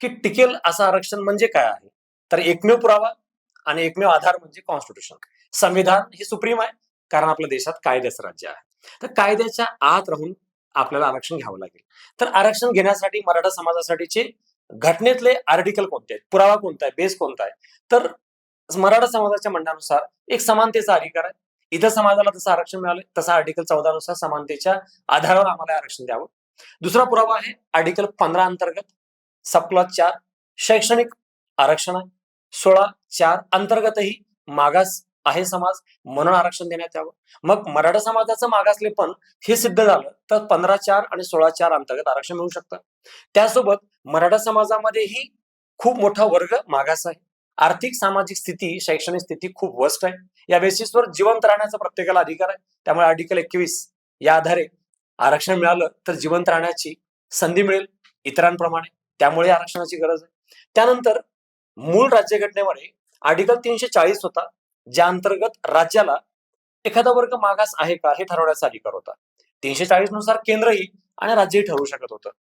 की टिकेल असं आरक्षण म्हणजे काय आहे? तर एकमेव पुरावा आणि एकमेव आधार म्हणजे कॉन्स्टिट्यूशन संविधान हे सुप्रीम आहे कारण आपल्या देशात कायद्याचं राज्य आहे. तर कायद्याच्या आत राहून आपल्याला आरक्षण घ्यावं लागेल. तर आरक्षण घेण्यासाठी मराठा समाजासाठीचे घटनेतले आर्टिकल कोणते आहेत? पुरावा कोणता आहे? बेस कोणता आहे? तर मराठा समाजाच्या म्हणण्यानुसार एक समानतेचा अधिकार आहे. इतर समाजाला जसं आरक्षण मिळालं तसं आर्टिकल चौदा नुसार समानतेच्या आधारावर आम्हाला आरक्षण द्यावं. दुसरा पुरावा आहे आर्टिकल पंधरा अंतर्गत. सबक्लॉज चार शैक्षणिक आरक्षण आहे. सोळा चार अंतर्गतही मागास आहे समाज म्हणून आरक्षण देण्यात यावं. मग मराठा समाजाचं मागासले पण हे सिद्ध झालं तर पंधरा चार आणि सोळा चार अंतर्गत आरक्षण मिळू शकतं. त्यासोबत मराठा समाजामध्येही खूप मोठा वर्ग मागास आहे. आर्थिक सामाजिक स्थिती शैक्षणिक स्थिती खूप वस्ट आहे. या बेसिसवर जिवंत राहण्याचा प्रत्येकाला अधिकार आहे. त्यामुळे आर्टिकल एकवीस या आधारे आरक्षण मिळालं तर जिवंत राहण्याची संधी मिळेल इतरांप्रमाणे. त्यामुळे आरक्षणाची गरज आहे. त्यानंतर मूळ राज्यघटनेमध्ये आर्टिकल तीनशे चाळीस होता ज्या अंतर्गत राज्याला एखादा वर्ग मागास आहे का हे ठरवण्याचा अधिकार होता. तीनशे चाळीसनुसार केंद्रही आणि राज्यही ठरवू शकत होतं.